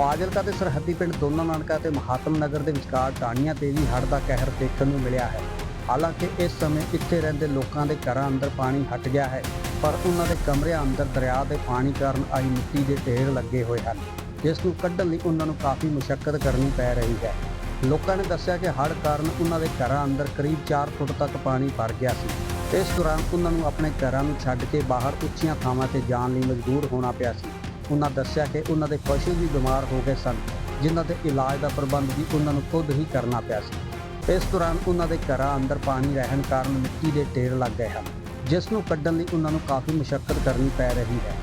ਫਾਜ਼ਿਲਕਾ ਦੇ ਸਰਹੱਦੀ ਪਿੰਡ ਦੋਨਾ ਨਾਨਕਾ ਤੇ ਮਹਾਤਮ ਨਗਰ ਦੇ ਵਿਚਕਾਰ ਟਾਣੀਆਂ ਤੇ ਵੀ ਹੜ੍ਹ ਦਾ ਕਹਿਰ ਦੇਖਣ ਨੂੰ ਮਿਲਿਆ ਹੈ। ਹਾਲਾਂਕਿ ਇਸ ਸਮੇਂ ਇੱਥੇ ਰਹਿੰਦੇ ਲੋਕਾਂ ਦੇ ਘਰਾਂ ਅੰਦਰ ਪਾਣੀ ਹਟ ਗਿਆ ਹੈ, ਪਰ ਉਹਨਾਂ ਦੇ ਕਮਰਿਆਂ ਅੰਦਰ ਦਰਿਆ ਦੇ ਪਾਣੀ ਕਾਰਨ ਆਈ ਮਿੱਟੀ ਦੇ ਢੇਰ ਲੱਗੇ ਹੋਏ ਹਨ। ਜਿਸ ਨੂੰ ਕੱਢਣ ਲਈ ਉਹਨਾਂ ਨੂੰ ਕਾਫੀ ਮੁਸ਼ਕਲ ਕਰਨੀ ਪੈ ਰਹੀ ਹੈ। ਲੋਕਾਂ ਨੇ ਦੱਸਿਆ ਕਿ ਹੜ੍ਹ ਕਾਰਨ ਉਹਨਾਂ ਦੇ ਘਰਾਂ ਅੰਦਰ ਕਰੀਬ 4 ਫੁੱਟ ਤੱਕ ਪਾਣੀ ਭਰ ਗਿਆ ਸੀ। ਇਸ ਦੌਰਾਨ ਉਹਨਾਂ ਨੂੰ ਆਪਣੇ ਘਰਾਂ ਨੂੰ ਛੱਡ ਕੇ ਬਾਹਰ ਉੱਚੀਆਂ ਥਾਵਾਂ ਤੇ ਜਾਣ ਲਈ ਮਜਬੂਰ ਹੋਣਾ ਪਿਆ ਸੀ। ਉਹਨਾਂ ਦੱਸਿਆ ਕਿ ਉਹਨਾਂ ਦੇ ਪਸ਼ੂ ਵੀ ਬਿਮਾਰ ਹੋ ਗਏ ਸਨ, ਜਿਨ੍ਹਾਂ ਦੇ ਇਲਾਜ ਦਾ ਪ੍ਰਬੰਧ ਵੀ ਉਹਨਾਂ ਨੂੰ ਖੁਦ ਹੀ ਕਰਨਾ ਪਿਆ ਸੀ। ਇਸ ਦੌਰਾਨ ਉਹਨਾਂ ਦੇ ਘਰਾਂ ਅੰਦਰ ਪਾਣੀ ਰਹਿਣ ਕਾਰਨ ਮਿੱਟੀ ਦੇ ਢੇਰ ਲੱਗ ਗਏ ਹਨ, ਜਿਸ ਨੂੰ ਕੱਢਣ ਲਈ ਉਹਨਾਂ ਨੂੰ ਕਾਫੀ ਮੁਸ਼ਕਲ ਕਰਨੀ ਪੈ ਰਹੀ ਹੈ।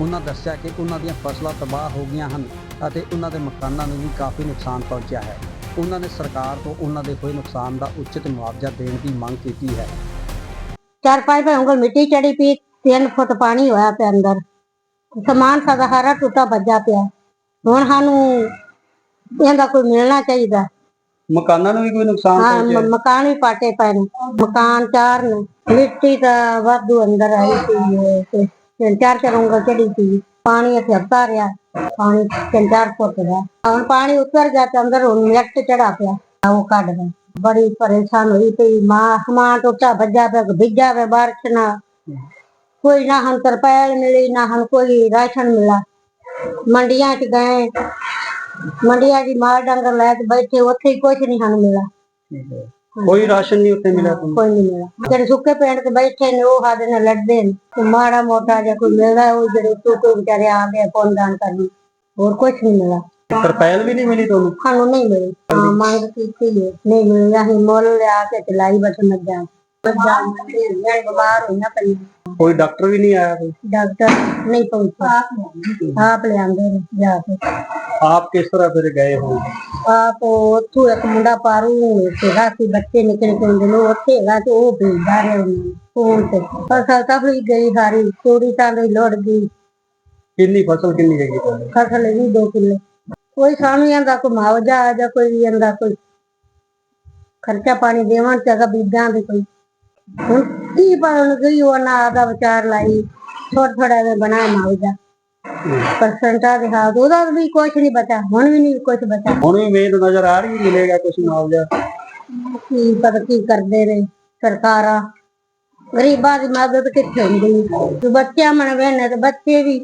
ਉਹਨਾਂ ਦੱਸਿਆ ਕਿ ਉਹਨਾਂ ਦੀਆਂ ਫਸਲਾਂ ਤਬਾਹ ਹੋ ਗਈਆਂ ਹਨ ਅਤੇ ਉਹਨਾਂ ਦੇ ਮਕਾਨਾਂ ਨੂੰ ਵੀ ਕਾਫੀ ਨੁਕਸਾਨ ਪਹੁੰਚਿਆ ਹੈ। ਉਹਨਾਂ ਨੇ ਸਰਕਾਰ ਤੋਂ ਉਹਨਾਂ ਦੇ ਹੋਏ ਨੁਕਸਾਨ ਦਾ ਉਚਿਤ ਮੁਆਵਜ਼ਾ ਦੇਣ ਦੀ ਮੰਗ ਕੀਤੀ ਹੈ। ਚਾਰ ਪੰਜ ਉਂਗਲ ਮਿੱਟੀ ਚੜੀ ਪਈ, ਤਿੰਨ ਫੁੱਟ ਪਾਣੀ ਹੋਇਆ ਪਿਆ ਅੰਦਰ। ਸਮਾਨ ਸਾਡਾ ਸਾਰਾ ਟੁੱਟਾ ਭੱਜਾ ਪਿਆ। ਹੁਣ ਸਾਨੂੰ ਇਹਦਾ ਕੋਈ ਮਿਲਣਾ ਚਾਹੀਦਾ। ਮਕਾਨਾਂ ਨੂੰ ਵੀ ਕੋਈ ਨੁਕਸਾਨ ਹਾਂ ਮ- ਮਕਾਨ ਵੀ ਪਾਟੇ ਪਏ ਨੇ। ਮਕਾਨ ਚਾਰ ਨੇ। ਮਿੱਟੀ ਤਾਂ ਵਾਧੂ ਅੰਦਰ ਆਈ ਸੀ ਤੇ ਤਿੰਨ ਚਾਰ ਚਾਰ ਉਂਗਲ ਚੜੀ ਸੀ। ਪਾਣੀ ਇੱਥੇ ਅੱਧਾ ਰਿਹਾ ਪਾਣੀ ਤਿੰਨ ਚਾਰ ਫੁੱਟ ਦਾ। ਹੁਣ ਪਾਣੀ ਉਤਰ ਗਿਆ ਤੇ ਅੰਦਰ ਹੁਣ ਮਿੱਟ ਚੜਾ ਪਿਆ। ਉਹ ਕੱਢ ਦੇ ਬੜੀ ਪਰੇਸ਼ਾਨ ਹੋਈ ਪਈ। ਮਾਂ ਸਮਾਨ ਟੁੱਟਾ ਭੱਜਾ ਪਿਆ ਭਿੱਜਾ ਪਿਆ ਬਾਰਿਸ਼ ਨਾਲ। ਕੋਈ ਨਾ ਹਨ ਤਰਪਾਲ ਮਿਲੀ ਨਾ ਹਨ ਕੋਈ ਰਾਸ਼ਨ ਮਿਲਾ। ਮੰਡੀਆਂ 'ਚ ਗਏ ਮੰਡੀਆਂ ਦੀ ਮਾਲ ਡੰਗਰ ਲੈ ਕੇ ਬੈਠੇ ਉੱਥੇ ਹੀ ਕੁਝ ਨਹੀਂ ਸਾਨੂੰ ਮਿਲਾ ਕੋਈ ਰਾਸ਼ਨ ਨਹੀਂ ਉੱਥੇ ਮਿਲਿਆ ਤੁਹਾਨੂੰ? ਕੋਈ ਨਹੀਂ ਮਿਲਾ ਜਿਹੜੇ ਸੁੱਕੇ ਪਿੰਡ ਤੇ ਬੈਠੇ ਨੇ ਉਹ ਸਾਡੇ ਨਾਲ ਲੜਦੇ ਨੇ। ਤੇ ਮਾੜਾ ਮੋਟਾ ਜਿਹਾ ਕੋਈ ਮਿਲਦਾ ਉਹ ਜਿਹੜੇ ਕੋਈ ਵਿਚਾਰੇ ਆ ਗਏ ਪੌਂਦਾਨ ਕਰਨ ਹੋਰ ਕੁਝ ਨਹੀਂ ਮਿਲਾ ਤਰਪੈਲ ਵੀ ਨਹੀਂ ਮਿਲੀ ਤੁਹਾਨੂੰ? ਸਾਨੂੰ ਨਹੀਂ ਮਿਲੀ। ਹਾਂ ਮੰਗ ਕੀਤੀ ਹੈ ਨਹੀਂ ਮਿਲਿਆ ਅਸੀਂ ਮੁੱਲ ਲਿਆ ਕੇ ਤੇ ਲਾਈ ਬਸ ਮੱਝਾਂ ਮੱਝਾਂ ਮੈਂ ਬਿਮਾਰ ਹੋਈਆਂ ਪਈਆਂ ਕੋਈ ਡਾਕਟਰ ਵੀ ਨਹੀਂ ਆਇਆ ਕੋਈ? ਡਾਕਟਰ ਨਹੀਂ ਪਹੁੰਚਿਆ ਆਪ ਲਿਆਂਦੇ ਨੇ। ਜਾ ਕੇ। ਆਪ ਕਿਸ ਤਰ੍ਹਾਂ ਫਿਰ ਗਏ ਹੋ? ਆਪ ਉੱਥੋਂ ਇੱਕ ਮੁੰਡਾ ਪਾਰੂ ਸੀਗਾ ਸੀ ਬੱਚੇ ਨਿਕਲ ਕੇ ਹੁੰਦੇ ਨੇ ਉੱਥੇ ਹੈਗਾ ਤੇ ਉਹ ਭੇਜਦਾ ਰਿਹਾ ਉਹਨਾਂ ਫੋਨ ਤੇ। ਫਸਲ ਤਾਂ ਵੀ ਗਈ ਸਾਰੀ ਤੂੜੀ ਤਾਂ ਦੀ ਲੋੜ ਗਈ। ਕਿੰਨੀ ਫਸਲ ਕਿੰਨੀ ਹੈਗੀ ਤੁਹਾਡੀ? ਫਸਲ ਵੀ ਦੋ ਕਿੱਲੇ। ਕੋਈ ਸਾਨੂੰ ਜਾਂਦਾ ਕੋਈ ਮੁਆਵਜ਼ਾ ਆ ਜਾਂ ਕੋਈ ਜਾਂਦਾ ਕੋਈ ਖਰਚਾ ਪਾਣੀ ਦੇਵਣ ਚਾਹੀਦਾ ਬੀਜਾਂ ਦੇ ਕੋਈ। ਹੁਣ ਕੀ ਪਾਉਣ ਗਈ ਉਹ ਨਾ ਆਦਾ ਵਿਚਾਰ ਲਾਈ ਥੋੜਾ ਥੋੜਾ ਜਿਹਾ ਬਣਾਇਆ ਮੁਆਵਜ਼ਾ ਪਰਸੈਂਟਾਂ ਦੇ ਹਾਲ ਉਹਦਾ ਵੀ ਕੁਝ ਨਹੀਂ ਬਚਾ ਹੁਣ ਵੀ ਨਹੀਂ ਕੁਝ ਬਚਾ ਹੁਣ ਵੀ ਮਿਹਨਤ ਨਜ਼ਰ ਆ ਰਹੀ ਮਿਲੇਗਾ ਕੁਝ ਮੁਆਵਜ਼ਾ। ਕੀ ਪਤਾ ਕੀ ਕਰਦੇ ਨੇ ਸਰਕਾਰਾਂ। ਗਰੀਬਾਂ ਦੀ ਮਦਦ ਕਿੱਥੇ ਹੁੰਦੀ ਬੱਚਿਆਂ ਮਨ ਵੇਨੇ ਤੇ ਬੱਚੇ ਵੀ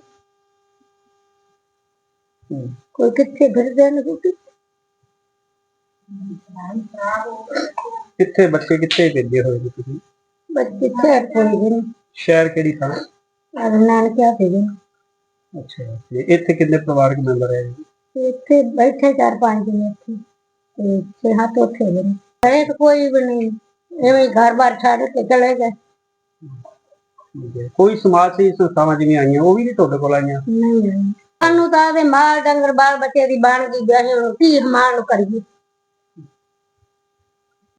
ਕੋਈ ਕਿੱਥੇ ਫਿਰਦੇ ਨੇ ਕੋਈ ਕਿੱਥੇ। ਬੱਚੇ ਕਿੱਥੇ ਭੇਜੇ ਹੋਏ ਨੇ ਤੁਸੀਂ? ਬੱਚੇ ਸ਼ਹਿਰ ਕਿਹੜੀ ਥਾਂ? ਅਰ ਨਾਨਕਿਆ ਤੇ ਨੇ। ਅੱਛਾ ਤੇ ਇੱਥੇ ਕਿੰਨੇ ਪਰਿਵਾਰਕ ਮੈਂਬਰ ਹੈ ਇੱਥੇ ਬੈਠੇ ਚਾਰ ਪੰਜ ਨੇ ਇੱਥੇ ਤੇ ਛੇ ਹੱਥ ਉੱਥੇ ਦੇ ਨੇ। ਘਰੇ ਤਾਂ ਕੋਈ ਵੀ ਨਹੀਂ ਐਵੇਂ ਘਰ ਬਾਰ ਛੱਡ ਕੇ ਚਲੇ ਗਏ। ਕੋਈ ਸਮਾਜ ਸੇਵੀ ਸੰਸਥਾਵਾਂ ਜਿਵੇਂ ਆਈਆਂ ਉਹ ਵੀ ਨਹੀਂ ਤੁਹਾਡੇ ਕੋਲ ਆਈਆਂ? ਨਹੀਂ ਨਹੀਂ ਸਾਨੂੰ ਤਾਂ ਦੇ ਮਾਲ ਡੰਗਰ ਬਾਲ ਬੱਚੇ ਦੀ ਬਣ ਗਈ ਗਏ ਹੁਣ ਕੀ ਮਾਲ ਨੂੰ ਕਰੀਏ